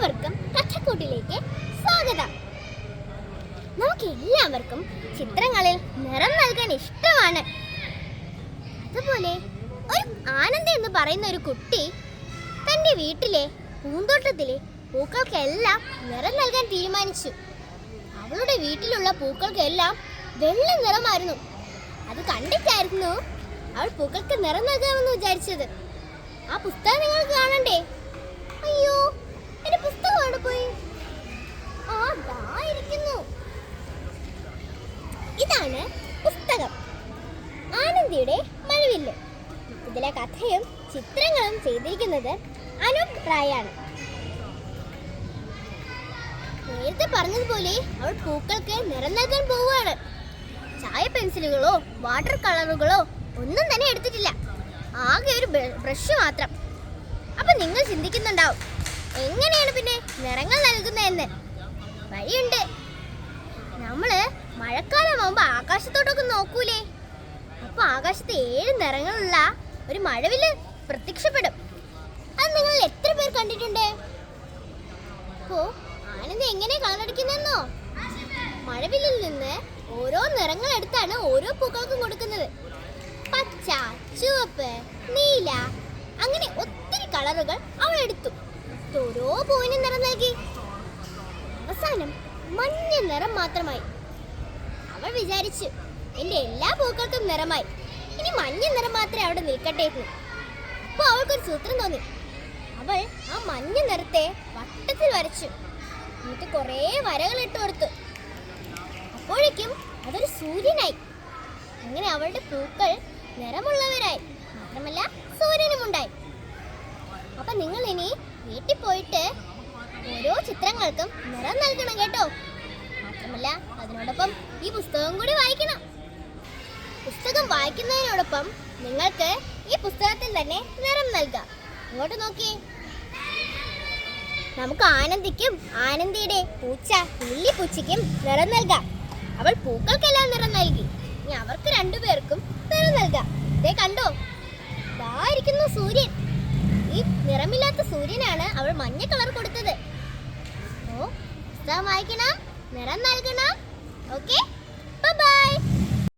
എല്ലാവർക്കും കഥക്കൂട്ടിലേക്ക് സ്വാഗതം. നമുക്ക് എല്ലാവർക്കും ചിത്രങ്ങളിൽ നിറം നൽകാൻ ഇഷ്ടമാണ്. അതുപോലെ ഒരു ആനന്ദ എന്ന് പറയുന്ന ഒരു കുട്ടി തന്റെ വീട്ടിലെ പൂന്തോട്ടത്തിലെ പൂക്കൾക്കെല്ലാം നിറം നൽകാൻ തീരുമാനിച്ചു. അവളുടെ വീട്ടിലുള്ള പൂക്കൾക്കെല്ലാം വെള്ള നിറമായിരുന്നു. അത് കണ്ടിട്ടായിരുന്നു അവൾ പൂക്കൾക്ക് നിറം നൽകാമെന്ന് വിചാരിച്ചത്. ആ പുസ്തകം നിങ്ങൾ കാണണ്ടേ? അയ്യോ ഇതാണ് പുസ്തകം. ആനന്ദിയുടെ മഴവില്ല്. ഇതിലെ കഥയും ചിത്രങ്ങളും ചെയ്തിരിക്കുന്നത് അനൂപ് റായാണ്. നേരത്തെ പറഞ്ഞതുപോലെ അവൾ പൂക്കൾക്ക് നിറം നൽകാൻ പോവുകയാണ്. ചായ പെൻസിലുകളോ വാട്ടർ കളറുകളോ ഒന്നും തന്നെ എടുത്തിട്ടില്ല. ആകെ ഒരു ബ്രഷ് മാത്രം. അപ്പൊ നിങ്ങൾ ചിന്തിക്കുന്നുണ്ടാവും എങ്ങനെയാണ് പിന്നെ നിറങ്ങൾ നൽകുന്നതെന്ന്? വഴിയുണ്ട്. നമ്മൾ മഴക്കാലമാകുമ്പോ ആകാശത്തോട്ടൊക്കെ നോക്കൂലേ? അപ്പൊ ആകാശത്ത് ഏഴ് നിറങ്ങളുള്ള ഒരു മഴവിൽ പ്രത്യക്ഷപ്പെടും. അത് നിങ്ങൾ എത്ര പേർ കണ്ടിട്ടുണ്ട്? ഓ ആനന്ദ് എങ്ങനെ കളറടിക്കുന്നെന്നോ മഴവില്ലിൽ നിന്ന് ഓരോ നിറങ്ങൾ എടുത്താണ് ഓരോ പൂക്കൾക്കും കൊടുക്കുന്നത്. പച്ച ചുവപ്പ് നീല അങ്ങനെ ഒത്തിരി കളറുകൾ അവൾ എടുത്തു. ഓരോ പൂവിനും നിറം നൽകി. അവസാനം മഞ്ഞ നിറം മാത്രമായി. അവൾ വിചാരിച്ചു എന്റെ എല്ലാ പൂക്കൾക്കും നിറമായി. ഇനി മഞ്ഞ നിറം മാത്രമേ അവിടെ നിൽക്കട്ടെ എന്ന് അപ്പൊ അവൾക്കൊരു സൂത്രം തോന്നി. അവൾ ആ മഞ്ഞ നിറത്തെ വട്ടത്തിൽ വരച്ചു. എന്നിട്ട് കുറേ വരകൾ ഇട്ട് കൊടുത്തു. അപ്പോഴേക്കും അതൊരു സൂര്യനായി. അങ്ങനെ അവളുടെ പൂക്കൾ നിറമുള്ളവരായി. മാത്രമല്ല സൂര്യനും ഉണ്ടായി. അപ്പൊ നിങ്ങൾ ഇനി വീട്ടിൽ പോയിട്ട് ഓരോ ചിത്രങ്ങൾക്കും നിറം നൽകണം കേട്ടോ. മാത്രമല്ല അതിനോടൊപ്പം ഈ പുസ്തകം കൂടി വായിക്കണം. പുസ്തകം വായിക്കുന്നതിനോടൊപ്പം നിങ്ങൾക്ക് ഈ പുസ്തകത്തിൽ തന്നെ നിറം നൽകാം. ഇങ്ങോട്ട് നോക്കിയേ നമുക്ക് ആനന്ദിക്കും. ആനന്ദിയുടെ പൂച്ച ഉള്ളി പൂച്ചയ്ക്കും നിറം നൽകാം. അവൾ പൂക്കൾക്കെല്ലാം നിറം നൽകി. ഇനി അവർക്ക് രണ്ടുപേർക്കും നിറം നൽകാം. ദേ കണ്ടോ? ഇതായിരിക്കുന്നു സൂര്യൻ. ഈ നിറമില്ലാത്ത സൂര്യനാണ് അവൾ മഞ്ഞ കളർ കൊടുത്തത്. ഓ പുസ്തകം വായിക്കണം? നിറം നൽകണം. ഓക്കെ